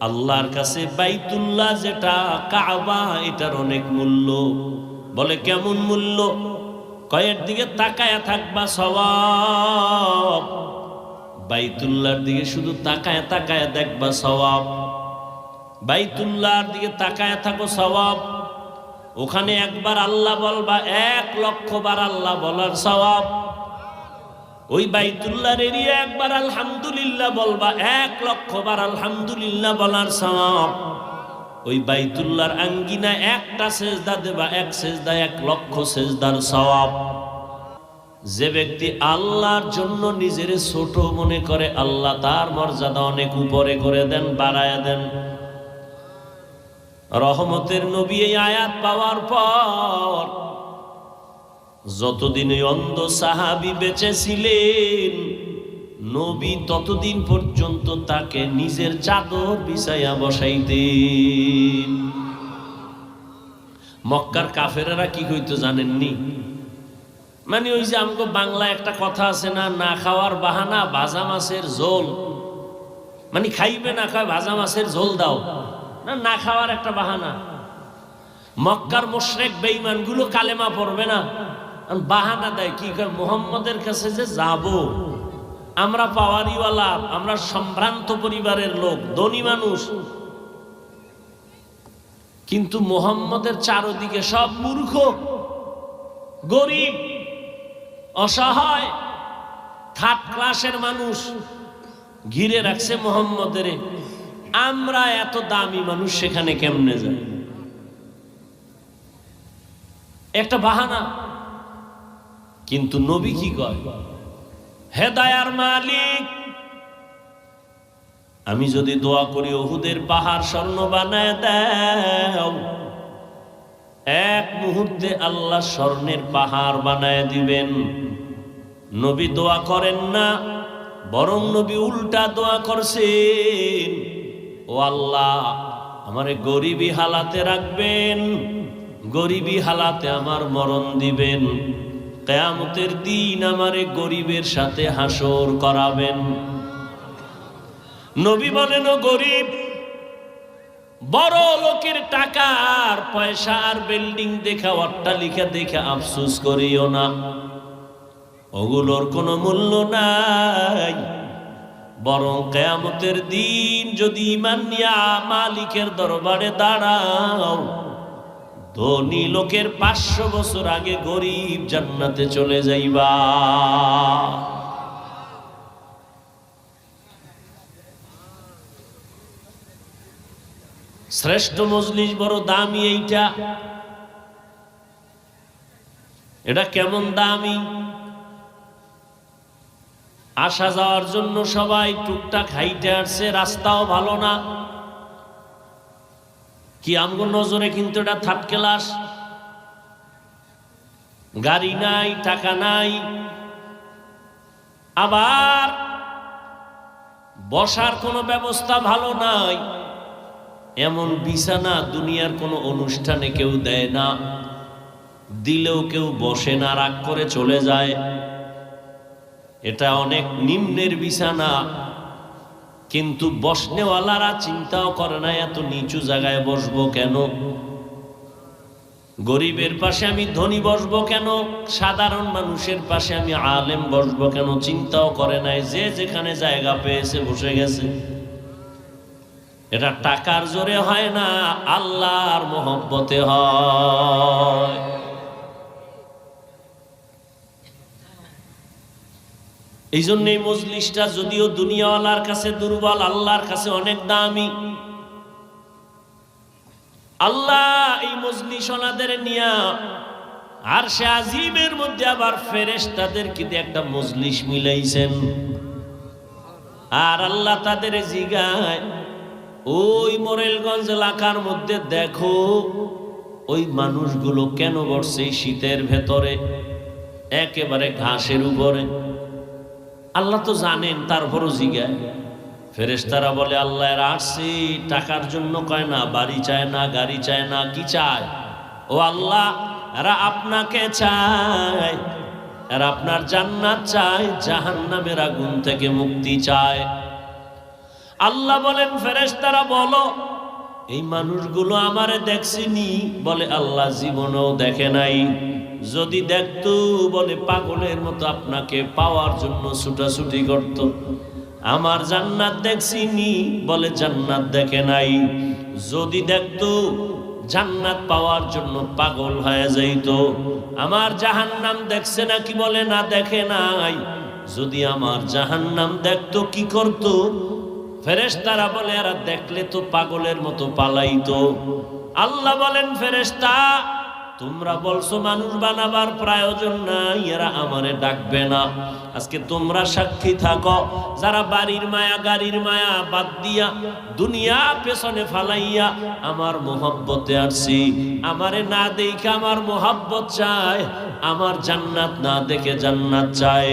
আল্লাহর কাছে বাইতুল্লাহ যেটা, কাবা, এটার অনেক মূল্য। বলে, কেমন মূল্য? কয়ের দিকে তাকায়া থাকবা সবাব বাইতুল্লাহর দিকে শুধু তাকায়া তাকায়া দেখবা সবাব বাইতুল্লাহর দিকে তাকায়া থাকো সবাব ওখানে একবার আল্লাহ বলবা, এক লক্ষ বার আল্লাহ বলার সবাব ওই বাইতুল্লাহর এরিয়া একবার আলহামদুলিল্লাহ বলবা, এক লক্ষ বার আলহামদুলিল্লাহ বলার সবাব ওই বাইতুল্লাহর আঙ্গিনা একটা সেজদা দেবা, এক সেজদা, এক লক্ষ সেজদার সওয়াব। যে ব্যক্তি আল্লাহর জন্য নিজের ছোট মনে করে, আল্লাহ তার মর্যাদা অনেক উপরে করে দেন, বাড়ায় দেন। রহমতের নবী এই আয়াত পাওয়ার পর যতদিন অন্ধ সাহাবি বেঁচে ছিলেন নবী ততদিন পর্যন্ত তাকে নিজের চাদর বিছাইয়া বসাইতেন। মক্কার কাফেরেরা কি কইতো জানেননি? মানে ওই যে আমাকে বাংলা একটা কথা আছে না না খাওয়ার বাহানা, ভাজা মাছের ঝোল। মানে খাইবে না, খায়, ভাজা মাছের ঝোল দাও। না না খাওয়ার একটা বাহানা। মক্কার মোশরেক বেঈমানগুলো কালেমা পড়বে না। বাহানা দেয়, কি কয়, মোহাম্মদের কাছে যে যাব। আমরা পাওয়ারিওয়ালা, আমরা সম্ভ্রান্ত পরিবারের লোক, ধনী মানুষ। কিন্তু মোহাম্মদের চারদিকে সব মূর্খ, গরিব, অসহায়, থার্ড ক্লাসের মানুষ ঘিরে রাখছে মোহাম্মদের। আমরা এত দামি মানুষ সেখানে কেমনে যাই? একটা বাহানা। কিন্তু নবী কি কয়? হেদায়ার মালিক, আমি যদি দোয়া করি ওহুদের পাহাড় স্বর্ণ বানায় দাও, এক মুহূর্তে আল্লাহ স্বর্ণের পাহাড় বানায় দিবেন। নবী দোয়া করেন না, বরং নবী উল্টা দোয়া করছেন। ও আল্লাহ, আমারে গরিবী হালাতে রাখবেন, গরিবী হালাতে আমার মরণ দিবেন। কেয়ামতের দিন আমারে গরিবের সাথে হাসর করাবেন। নবী বলেন গরিব, বড় লোকের টাকা আর পয়সা আর বিল্ডিং দেখা অট্টালিকা দেখে আফসোস করিও না। ওগুলোর কোনো মূল্য নাই। বরং কেয়ামতের দিন যদি ইমান নিয়া মালিকের দরবারে দাঁড়াও ধনী লোকের পাঁচশো বছর আগে গরিব জান্নাতে চলে যাইবা। শ্রেষ্ঠ মজলিস বড় দামি এইটা। এটা কেমন দামি? আসা যাওয়ার জন্য সবাই টুকটাক হাইটে আসছে, রাস্তাও ভালো না। কি আমগো নজরে কিন্তু এটা থার্ড ক্লাস? গাড়ি নাই, টাকা নাই। আবার বসার কোনো ব্যবস্থা ভালো নাই। এমন বিছানা দুনিয়ার কোনো অনুষ্ঠানে কেউ দেয় না। দিলেও কেউ বসে না, রাগ করে চলে যায়। এটা অনেক নিম্নের বিছানা। কিন্তু বসনেওয়ালারা চিন্তাও করে না, এত নিচু জায়গায় বসবো কেন? গরিবের পাশে আমি ধনী বসবো কেন? সাধারণ মানুষের পাশে আমি আলেম বসবো কেন? চিন্তাও করে নাই, যে যেখানে জায়গা পেয়েছে বসে গেছে। এটা টাকার জোরে হয় না, আল্লাহর মোহব্বতে হয়। এই জন্য এই মজলিসটা যদিও দুনিয়াওয়ালার কাছে দুর্বল, আল্লাহর কাছে অনেক দামি। আল্লাহ এই মজলিস ওনাদের নিয়া আর সে আজিমের মধ্যে আবার ফেরেস তাদেরকে দিয়ে একটা মজলিস মিলাইছেন। আর আল্লাহ তাদের জিগায়, ওই মোরেলগঞ্জ এলাকার মধ্যে দেখো, ওই মানুষগুলো কেন বসছে শীতের ভেতরে? একেবারে ঘাসের উপরে। আল্লাহ তো জানেন তারপরও জিগায়। ফেরেশতারা বলে, আল্লাহ এর আসছে টাকার জন্য কয় না, বাড়ি চায় না, গাড়ি চায় না, কি চায়? ও আল্লাহ, এরা আপনাকে চায়, এরা আপনার জান্নাত চায়, জাহান্নামের আগুন থেকে মুক্তি চায়। আল্লাহ বলেন, ফেরেশতারা বলো এই মানুষগুলো আমারে দেখছিনি? বলে, আল্লাহ জীবনেও দেখে নাই। যদি দেখতো, বলে, পাগলের মতো আপনাকে পাওয়ার জন্য ছুটাছুটি করত। আমার জান্নাত দেখছিনি? বলে, জান্নাত দেখে নাই। যদি দেখতো, জান্নাত পাওয়ার জন্য পাগল হয়ে যাইতো। আমার জাহান্নাম দেখছে না কি বলে, না দেখে নাই। যদি আমার জাহান্নাম দেখতো, কি করতো? ফেরেশতারা বলে এরা দেখলে তো পাগলের মতো পালাইতো। আল্লাহ বলেন ফেরেশতা তোমরা বলছো মানুষ বানাবার প্রয়োজন নাই, এরা আমারে ডাকবে না। আজকে তোমরা সাক্ষী থাকো, যারা বাড়ির মায়া, গাড়ির মায়া বাদ দিয়া দুনিয়া পেছনে ফালাইয়া আমার মোহব্বতে আসছি আমারে না দেখে আমার মোহাব্বত চায়, আমার জান্নাত না দেখে জান্নাত চায়,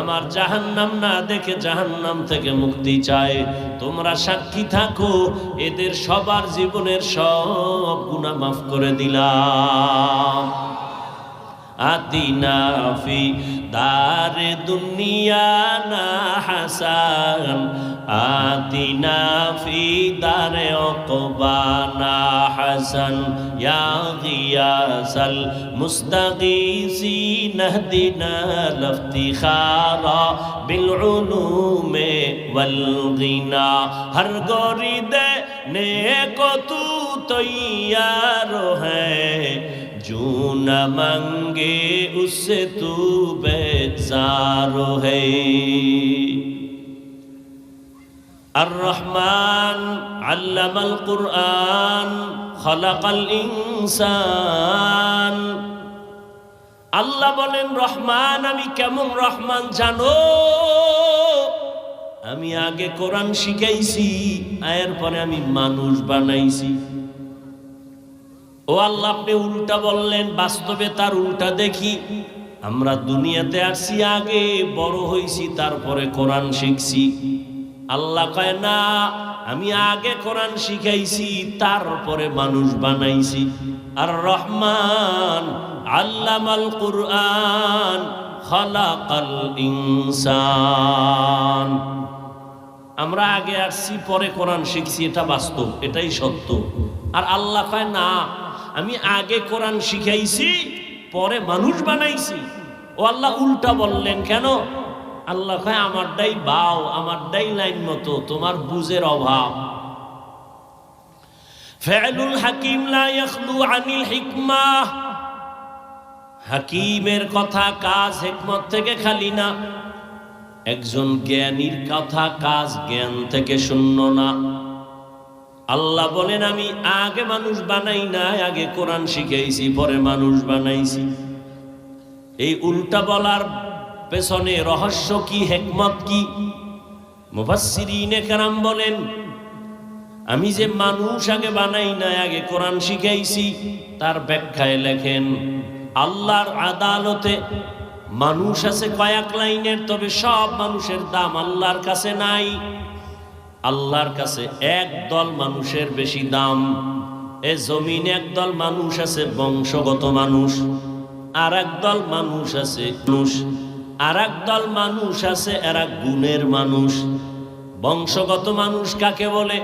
আমার জাহান্নাম না দেখে জাহান্নাম থেকে মুক্তি চায়। তোমরা সাক্ষী থাকো, এদের সবার জীবনের সব গুণা মাফ করে দিলাম। আতিনা ফি দার দুনিয়া না হাসান। আতিনা ফি দার অকবানা হাসান। ইয়া গিয়াসাল মুস্তাগীসি নাহদিনা লফতিখারা বিল উলুমে ওয়াল গিনা। হর গরিদে নেকো তু তৈয়ার হ্যায় जो न मंगे उससे तू बेजार है الرحمن علم القرآن خلق الإنسان আল্লাহ বলেন রহমান আমি কেমন রহমান জানো আমি আগে কোরআন শিখাইছি এর পরে আমি মানুষ বানাইছি ও আল্লাহ, আপনি উল্টা বললেন, বাস্তবে তার উল্টা দেখি। আমরা দুনিয়াতে আসছি আগে, বড় হইছি, তারপরে কোরআন শিখছি। আল্লাহ কয়, না, আমি আগে কোরআন শিখাইছি, তারপরে মানুষ বানাইছি। আর রহমান, আল্লামাল কুরআন, খালাকাল ইনসান। আমরা আগে আসছি, পরে কোরআন শিখছি, এটা বাস্তব, এটাই সত্য। আর আল্লাহ কয়, না আমি আগে কোরআন শিখাইছি, পরে মানুষ বানাইছি। ও আল্লাহ উল্টা বললেন, কেন? আল্লাহ কয় আমারটাই বাও আমারটাই লাইন মতো, তোমার বুঝের অভাব। ফেলুল হাকিম লা ইয়াখলু আনিল হিকমাহ হাকিমের কথা কাজ হিকমত থেকে খালি না। একজন জ্ঞানীর কথা কাজ জ্ঞান থেকে শূন্য না। আল্লাহ বলেন, আমি আগে মানুষ বানাই না আগে কোরআন শিখাইছি, পরে মানুষ বানাইছি। এই উল্টা বলার পেছনে রহস্য কি, হেকমত কি? মুফাসসিরিনে কেরাম বলেন, আমি যে মানুষ আগে বানাই না আগে কোরআন শিখাইছি, তার ব্যাখ্যায় লেখেন, আল্লাহর আদালতে মানুষ আছে কয়েক লাইনের, তবে সব মানুষের দাম আল্লাহর কাছে নাই। আল্লাহর কাছে এক দল মানুষের বেশি দাম। এ জমিনে একদল মানুষ আছে, বংশগত মানুষ। আর দল মানুষ আছে, মানুষ। আর দল মানুষ আছে, এরা গুণের মানুষ। বংশগত মানুষ কাকে বলে?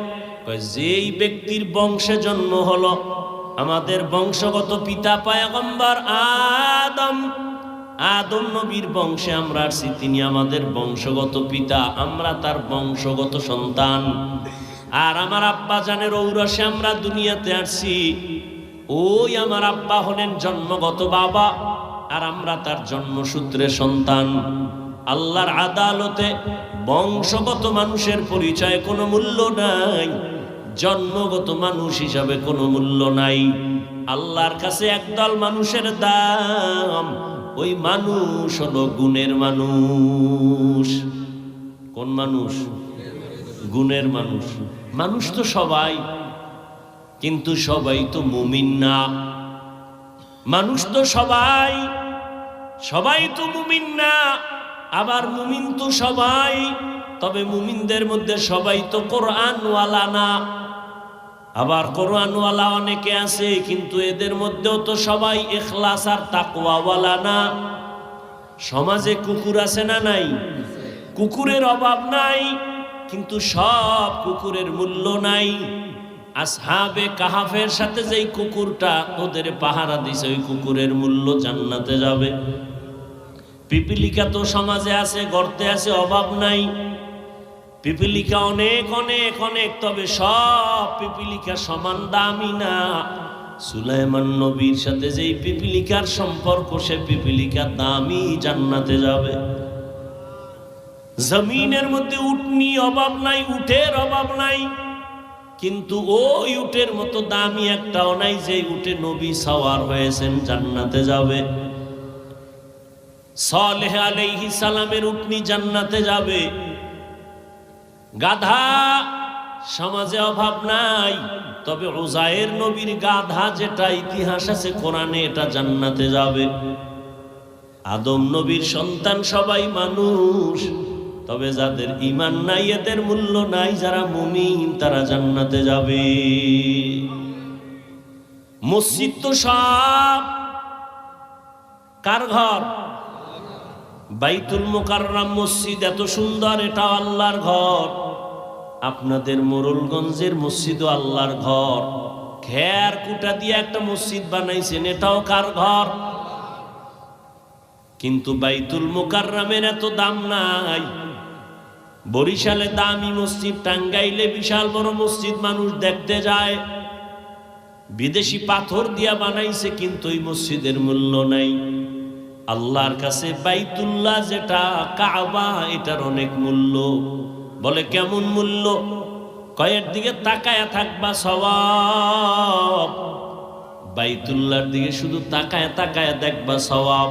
যেই ব্যক্তির বংশে জন্ম হলো, আমাদের বংশগত পিতা পায়গম্বর আদম। আদম নবীর বংশে আমরা আসছি তিনি আমাদের বংশগত পিতা, আমরা তার বংশগত সন্তান। আর আমার আব্বা জানের ঔরসে আমরা দুনিয়াতে আসছি ওই আমার আব্বা হলেন জন্মগত বাবা, আর আমরা তার জন্মসূত্রে সন্তান। আল্লাহর আদালতে বংশগত মানুষের পরিচয় কোনো মূল্য নাই, জন্মগত মানুষ হিসাবে কোনো মূল্য নাই। আল্লাহর কাছে একদল মানুষের দাম ওই মানুষ হলো গুণের মানুষ। কোন মানুষ? গুণের মানুষ। মানুষ তো সবাই, কিন্তু সবাই তো মুমিন না। মানুষ তো সবাই সবাই তো মুমিন না। আবার মুমিন তো সবাই, তবে মুমিনদের মধ্যে সবাই তো কোরআনওয়ালা না। আবার কোরআনওয়ালা অনেকে আছে, কিন্তু এদের মধ্যেও তো সবাই এখলাস আর তাকওয়াওয়ালা না। সমাজে কুকুর আছে না নাই? কুকুরের অভাব নাই, কিন্তু সব কুকুরের মূল্য নাই। আসহাবে কাহাফের সাথে যেই কুকুরটা, ওদের পাহারা দিছে, ওই কুকুরের মূল্য জান্নাতে যাবে। পিপিলিকা তো সমাজে আছে, গর্তে আছে, অভাব নাই। পিপিলিকা অনেক অনেক অনেক, তবে সব পিপিলিকা সমান দামি না। সুলাইমান নবীর সাথে যেই পিপিলিকার সম্পর্ক, সে পিপিলিকা দামি জান্নাতে যাবে। জমিনের মধ্যে উটনি অভাব নাই, উটের অভাব নাই, কিন্তু ওই উটের মতো দামি একটাও নাই যে উটে নবী সওয়ার হয়েছেন, জান্নাতে যাবে। সলেহ আলাইহি সালামের উটনি জান্নাতে যাবে। গাধা। সমাজে অভাব নাই, তবে ওজায়ের নবীর গাধা যেটা ইতিহাস আছে, কোরআনে এটা জান্নাতে যাবে। আদম নবীর সন্তান সবাই মানুষ, তবে যাদের ইমান নাই, এদের মূল্য নাই, যারা মুমিন, তারা জান্নাতে যাবে। মসজিদ তো সব। কার ঘর? বাইতুল মোকাররাম মসজিদ এত সুন্দর, এটা আল্লাহর ঘর। আপনাদের মোরলগঞ্জের মসজিদও আল্লাহর ঘর। খেয়ার কুটা দিয়ে একটা মসজিদ বানাইছেন, এটাও কার ঘর? কিন্তু বাইতুল মোকাররামের এত দাম নাই। বরিশালে দামি মসজিদ, টাঙ্গাইলে বিশাল বড় মসজিদ, মানুষ দেখতে যায়। বিদেশি পাথর দিয়া বানাইছে, কিন্তু ওই মসজিদের মূল্য নাই। আল্লাহর কাছে বাইতুল্লাহ যেটা, কাবা, এটার অনেক মূল্য। বলে, কেমন মূল্য? কয়ের দিকে তাকায়া থাকবা সবাব বাইতুল্লাহর দিকে শুধু তাকায় তাকায় দেখবা সবাব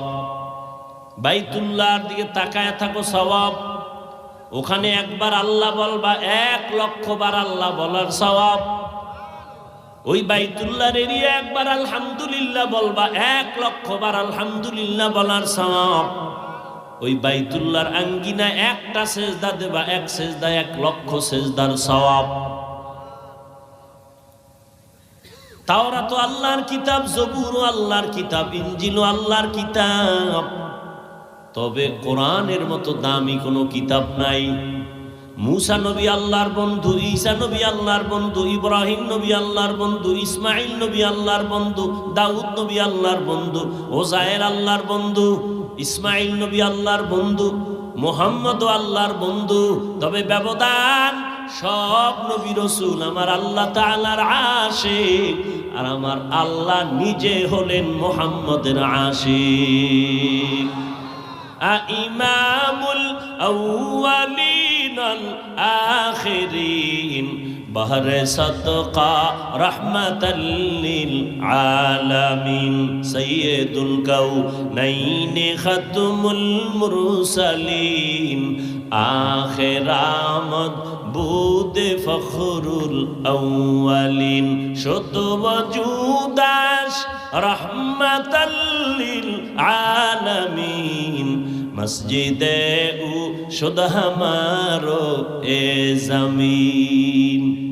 বাইতুল্লাহর দিকে তাকায় থাকো সবাব ওখানে একবার আল্লাহ বলবা, এক লক্ষ বার আল্লাহ বলার সবাব ওই বাইতুল্লাহর এরিয়া একবার আলহামদুলিল্লাহ বলবা, এক লক্ষ বার আলহামদুলিল্লাহ বলার সবাব ওই বাইতুল্লাহর আঙ্গিনা একটা সেজদা দেবা, এক সেজদা, এক লক্ষ সেজদার সবাব তাওরা তো আল্লাহর কিতাব, জবুর আল্লাহর কিতাব ইঞ্জিল আল্লাহর কিতাব। তবে কোরআনের মতো দামি কোনো কিতাব নাই। মুসা নবী আল্লাহর বন্ধু, ঈসা নবী আল্লাহর বন্ধু, ইব্রাহিম নবী আল্লাহর বন্ধু ইসমাইল নবী আল্লাহর বন্ধু, দাউদ নবী আল্লাহর বন্ধু, ওজায়ের আল্লাহর বন্ধু ইসমাইল নবী আল্লাহর বন্ধু, মোহাম্মদ আল্লাহর বন্ধু। তবে ব্যবধান সব নবী রসুল আমার আল্লাহ তালার আশে আর আমার আল্লাহ নিজে হলেন মোহাম্মদের আ ইমামুল আউয়ালী আখিরিন। বাহরে সদকা রহমতলিল আলামিন। সৈয়দুল গৌ নইন খতমুল মুরসালিন। আখেরামত বুদ ফখরুল আউয়ালিন। শত বজুদাস রহমতলিল আলমিন। মসজিদে ও শুধু আমারো এ জমিন।